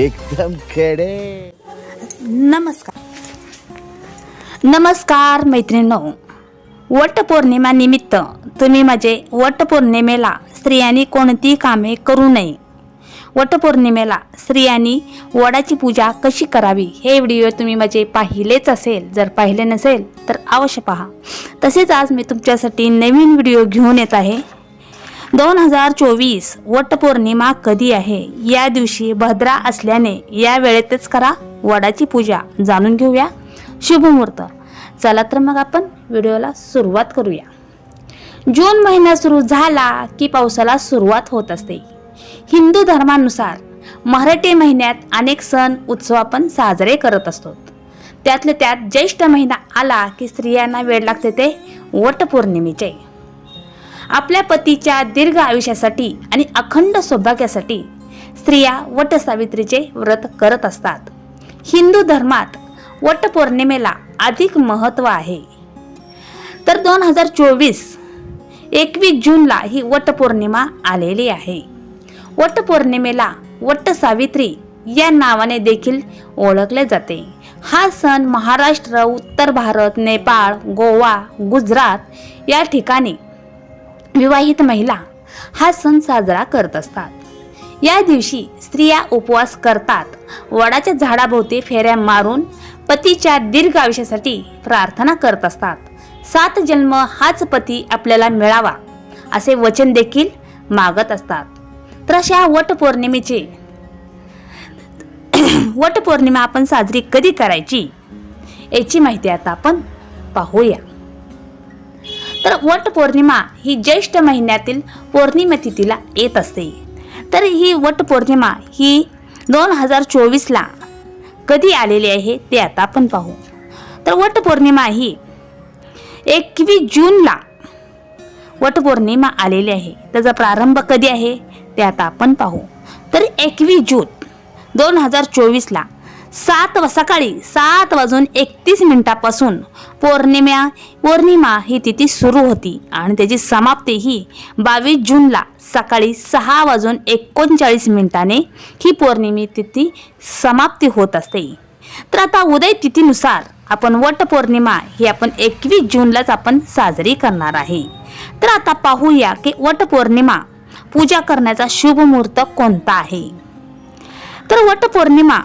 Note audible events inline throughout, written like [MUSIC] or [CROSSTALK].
एकदम खेडे. नमस्कार. नमस्कार मैत्रिणींनो. वटपौर्णिमा निमित्त तुम्ही माझे वटपौर्णिमेला स्त्रियांनी कोणती कामे करू नये. वटपौर्णिमेला स्त्रियांनी वडाची पूजा कशी करावी हे व्हिडिओ तुम्ही माझे पाहिलेच असेल जर पाहिले नसेल तर अवश्य पहा. तसेच आज मी तुमच्यासाठी नवीन व्हिडिओ घेऊन येत आहे. दोन हजार चोवीस वटपौर्णिमा कधी आहे? या दिवशी भद्रा असल्याने या वेळेतच करा वडाची पूजा. जाणून घेऊया. शुभमुहूर्त चला तर मग आपण व्हिडिओला सुरुवात करूया. जून महिना सुरू झाला की पावसाला सुरुवात होत असते. हिंदू धर्मानुसार मराठी महिन्यात अनेक सण उत्सव आपण साजरे करत असतो. त्यातले त्यात ज्येष्ठ महिना आला की स्त्रियांना वेळ लागते ते वटपौर्णिमेचे. आपल्या पतीच्या दीर्घ आयुष्यासाठी आणि अखंड सौभाग्यासाठी स्त्रिया वटसावित्रीचे व्रत करत असतात. हिंदू धर्मात वटपौर्णिमेला अधिक महत्त्व आहे. तर दोन हजार चोवीस एकवीस जूनला ही वटपौर्णिमा आलेली आहे. वटपौर्णिमेला वटसावित्री या नावाने देखील ओळखले जाते. हा सण महाराष्ट्र उत्तर भारत नेपाळ गोवा गुजरात या ठिकाणी विवाहित महिला हा सण साजरा करत असतात. या दिवशी स्त्रिया उपवास करतात. वडाच्या झाडाभोवती फेऱ्या मारून पतीच्या दीर्घ आयुष्यासाठी प्रार्थना करत असतात. सात जन्म हाच पती आपल्याला मिळावा असे वचन देखील मागत असतात. तर अशा वटपौर्णिमेचे वटपौर्णिमा आपण साजरी कधी करायची याची माहिती आता आपण पाहूया. तर वट पौर्णिमा ही ज्येष्ठ महिन्यातील पौर्णिमा तिथीला येत असते. तर ही वट पौर्णिमा ही दोन हजार चोवीसला कधी आलेली आहे ते आता आपण पाहू. तर वट पौर्णिमा ही एकवीस जूनला वटपौर्णिमा आलेली आहे. त्याचा प्रारंभ कधी आहे ते आता आपण पाहू. तर एकवीस जून दोन हजार चोवीसला सात व सकाळी सात वाजून एकतीस मिनिटापासून पौर्णिमा पौर्णिमा ही तिथी सुरू होती आणि त्याची समाप्ती ही बावीस जूनला सकाळी सहा वाजून एकोणचाळीस मिनिटाने ही पौर्णिमे तिथी समाप्ती होत असते. तर आता उदय तिथीनुसार आपण वटपौर्णिमा ही आपण एकवीस जूनलाच आपण साजरी करणार आहे. तर आता पाहूया की वटपौर्णिमा पूजा करण्याचा शुभ मुहूर्त कोणता आहे? तर वटपौर्णिमा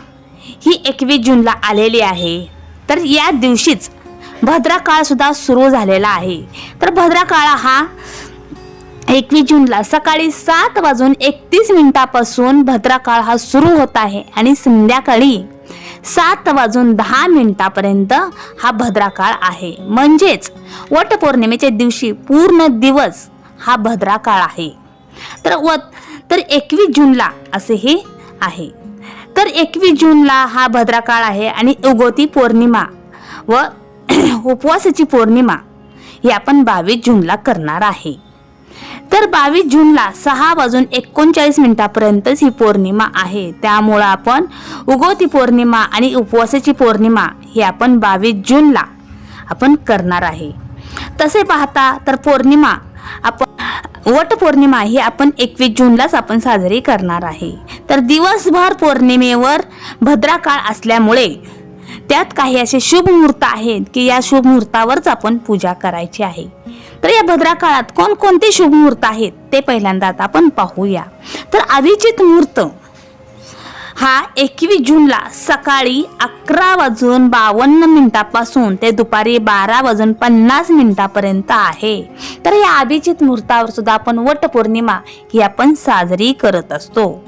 ही एकवीस जूनला आलेली आहे. तर या दिवशीच भद्रा सुरू झालेला आहे. तर भद्रा काळ हा एकवीस जूनला सकाळी सात वाजून एकतीस मिनिटापासून भद्रा काळ हा सुरू होत आहे आणि संध्याकाळी सात वाजून दहा मिनिटापर्यंत हा भद्रा काळ आहे. म्हणजेच वटपौर्णिमेच्या दिवशी पूर्ण दिवस हा भद्रा काळ आहे. तर व तर एकवीस जूनला असे हे आहे. तर एकवीस जूनला हा भद्रा काळ आहे आणि उगवती पौर्णिमा व [CLEARS THROAT] उपवासाची पौर्णिमा ही आपण बावीस जूनला करणार आहे. तर बावीस जूनला सहा वाजून एकोणचाळीस मिनिटापर्यंतच ही पौर्णिमा आहे. त्यामुळं आपण उगवती पौर्णिमा आणि उपवासाची पौर्णिमा ही आपण बावीस जूनला आपण करणार आहे. तसे पाहता तर पौर्णिमा आपण वट पौर्णिमा ही आपण एकवीस जूनलाच आपण साजरी करणार आहे. तर दिवसभर पौर्णिमेवर भद्रा काळ असल्यामुळे त्यात काही असे शुभ मुहूर्त आहेत की या शुभ मुहूर्तावरच आपण पूजा करायची आहे. तर या भद्रा काळात कोणकोणते शुभ मुहूर्त आहेत ते पहिल्यांदा आता आपण पाहूया. तर अभिजित मुहूर्त हा एकवीस जूनला सकाळी अकरा वाजून बावन्न मिनिटापासून ते दुपारी बारा वाजून पन्नास मिनिटापर्यंत आहे. तर या अभिजित मुहूर्तावर सुद्धा आपण वटपौर्णिमा ही आपण साजरी करत असतो.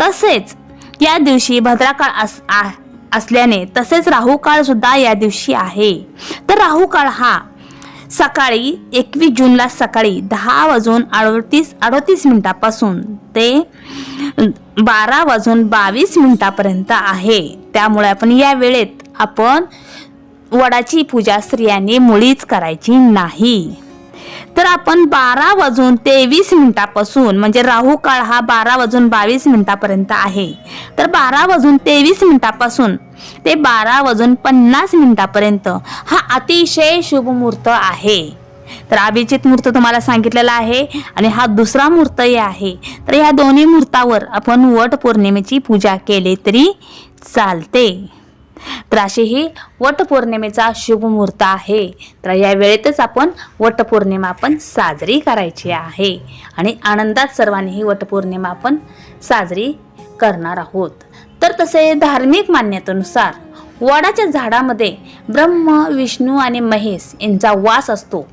तसेच या दिवशी भद्राकाळ अस आ- असल्याने तसेच राहू काळ सुद्धा या दिवशी आहे. तर राहू काळ हा सकाळी एकवीस जूनला सकाळी दहा वाजून अडतीस अडतीस मिनिटापासून ते बारा वाजून बावीस मिनिटापर्यंत आहे. त्यामुळे आपण या वेळेत आपण वडाची पूजा स्त्रियांनी मुळीच करायची नाही. तर आपण बारा वाजून तेवीस मिनिटापासून म्हणजे राहू काळ हा बारा वाजून बावीस मिनिटापर्यंत आहे. तर बारा वाजून तेवीस मिनिटापासून ते बारा वाजून पन्नास मिनिटापर्यंत हा अतिशय शुभ मुहूर्त आहे. तर अभिजित मूर्त तुम्हाला सांगितलेला आहे आणि हा दुसरा मूर्तही आहे. तर या दोन्ही मूर्तावर आपण वट पौर्णिमेची पूजा केली तरी चालते. तर अशी ही वटपौर्णिमेचा शुभ मुहूर्त आहे. तर या वेळेतच आपण वटपौर्णिमा आपण साजरी करायची आहे आणि आनंदात सर्वांनी ही वटपौर्णिमा आपण साजरी करणार आहोत. तर तसे धार्मिक मान्यतेनुसार वडाच्या झाडामध्ये ब्रह्म विष्णू आणि महेश यांचा वास असतो.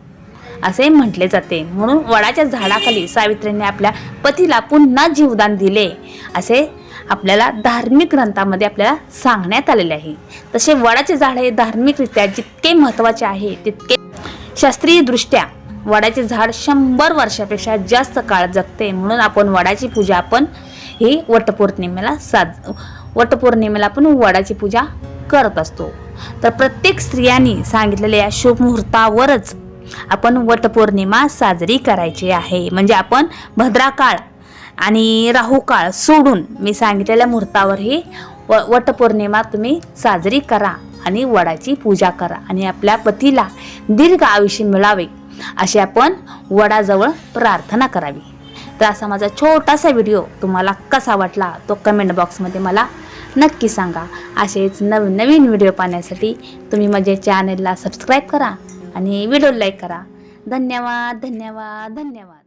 असे म्हटले जाते. म्हणून वडाच्या झाडाखाली सावित्रीने आपल्या पतीला पुन्हा जीवदान दिले. असे आपल्याला धार्मिक ग्रंथामध्ये आपल्याला सांगण्यात आलेले आहे. तसे वडाचे झाड हे धार्मिकरित्या जितके महत्त्वाचे आहे तितके शास्त्रीयदृष्ट्या वडाचे झाड शंभर वर्षापेक्षा जास्त काळ जगते. म्हणून आपण वडाची पूजा आपण ही वटपौर्णिमेला साज वटपौर्णिमेला आपण वडाची पूजा करत असतो. तर प्रत्येक स्त्रियांनी सांगितलेल्या या शुभ मुहूर्तावरच आपण वटपौर्णिमा साजरी करायची आहे. म्हणजे आपण भद्राकाळ आणि राहुकाळ सोडून मी सांगितलेल्या मुहूर्तावरही व वटपौर्णिमा तुम्ही साजरी करा आणि वडाची पूजा करा आणि आपल्या पतीला दीर्घ आयुष्य मिळावे अशी आपण वडाजवळ प्रार्थना करावी. तर असा माझा छोटासा व्हिडिओ तुम्हाला कसा वाटला तो कमेंट बॉक्समध्ये मला नक्की सांगा. असेच नवीन नवीन व्हिडिओ पाहण्यासाठी तुम्ही माझ्या चॅनलला सबस्क्राईब करा. आणि व्हिडिओ लाईक करा. धन्यवाद धन्यवाद धन्यवाद.